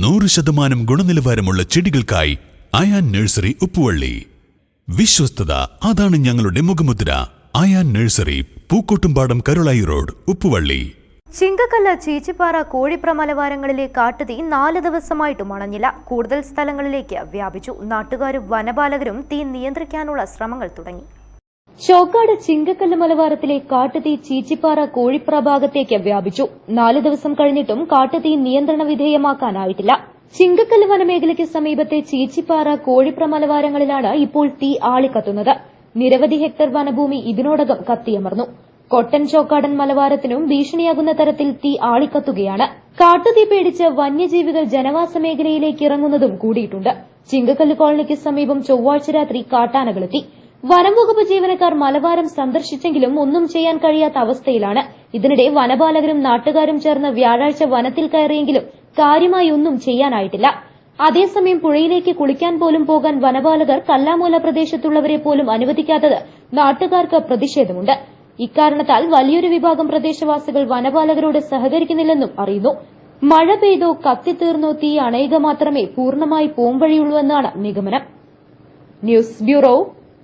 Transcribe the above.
നൂറ് ശതമാനം ഗുണനിലവാരമുള്ള ചെടികൾക്കായി അയാൻ നഴ്സറി ഉപ്പുവള്ളി. വിശ്വസ്തത അതാണ് ഞങ്ങളുടെ മുഖമുദ്ര. Ayaan nursery Pookkottumpadam Karulai road Uppuvalli. Chingakkallu Cheechippara Kozhipra മലവാരങ്ങളിലെ കാട്ടുതീ നാല് ദിവസമായിട്ടും അണഞ്ഞില്ല. കൂടുതൽ സ്ഥലങ്ങളിലേക്ക് വ്യാപിച്ചു. നാട്ടുകാരും വനപാലകരും തീ നിയന്ത്രിക്കാനുള്ള ശ്രമങ്ങൾ തുടങ്ങി. ചോക്കാട് ചിങ്കക്കല്ല് മലവാരത്തിലെ കാട്ടുതീ ചീച്ചിപ്പാറ കോഴിപ്ര ഭാഗത്തേക്ക് വ്യാപിച്ചു. നാല് ദിവസം കഴിഞ്ഞിട്ടും കാട്ടുതീ നിയന്ത്രണ വിധേയമാക്കാനായിട്ടില്ല. ചിങ്കക്കല്ല് വനമേഖലയ്ക്ക് സമീപത്തെ ചീച്ചിപ്പാറ കോഴിപ്ര മലവാരങ്ങളിലാണ് ഇപ്പോൾ തീ ആളിക്കത്തുന്നത്. നിരവധി ഹെക്ടർ വനഭൂമി ഇതിനോടകം കത്തിയമർന്നു. കൊട്ടൻ ചോക്കാടൻ മലവാരത്തിനും ഭീഷണിയാകുന്ന തരത്തിൽ തീ ആളിക്കത്തുകയാണ്. കാട്ടുതീ പേടിച്ച് വന്യജീവികൾ ജനവാസ മേഖലയിലേക്ക് ഇറങ്ങുന്നതും കൂടിയിട്ടുണ്ട്. ചിങ്കക്കല്ല് കോളനിക്ക് സമീപം ചൊവ്വാഴ്ച രാത്രി കാട്ടാനകളെത്തി. വനം വകുപ്പ് ജീവനക്കാർ മലവാരം സന്ദർശിച്ചെങ്കിലും ഒന്നും ചെയ്യാൻ കഴിയാത്ത അവസ്ഥയിലാണ്. ഇതിനിടെ വനപാലകരും നാട്ടുകാരും ചേർന്ന് വ്യാഴാഴ്ച വനത്തിൽ കയറിയെങ്കിലും കാര്യമായി ഒന്നും ചെയ്യാനായിട്ടില്ല. അതേസമയം പുഴയിലേക്ക് കുളിക്കാൻ പോലും പോകാൻ വനപാലകർ കല്ലാമൂല പ്രദേശത്തുള്ളവരെ പോലും അനുവദിക്കാത്തത് നാട്ടുകാർക്ക് പ്രതിഷേധമുണ്ട്. ഇക്കാരണത്താൽ വലിയൊരു വിഭാഗം പ്രദേശവാസികൾ വനപാലകരോട് സഹകരിക്കുന്നില്ലെന്നും അറിയുന്നു. മഴ പെയ്തോ കത്തിത്തീർന്നോ തീ അണയുക മാത്രമേ പൂർണമായി പോംവഴിയുള്ളൂ എന്നാണ് നിഗമനം. News bureau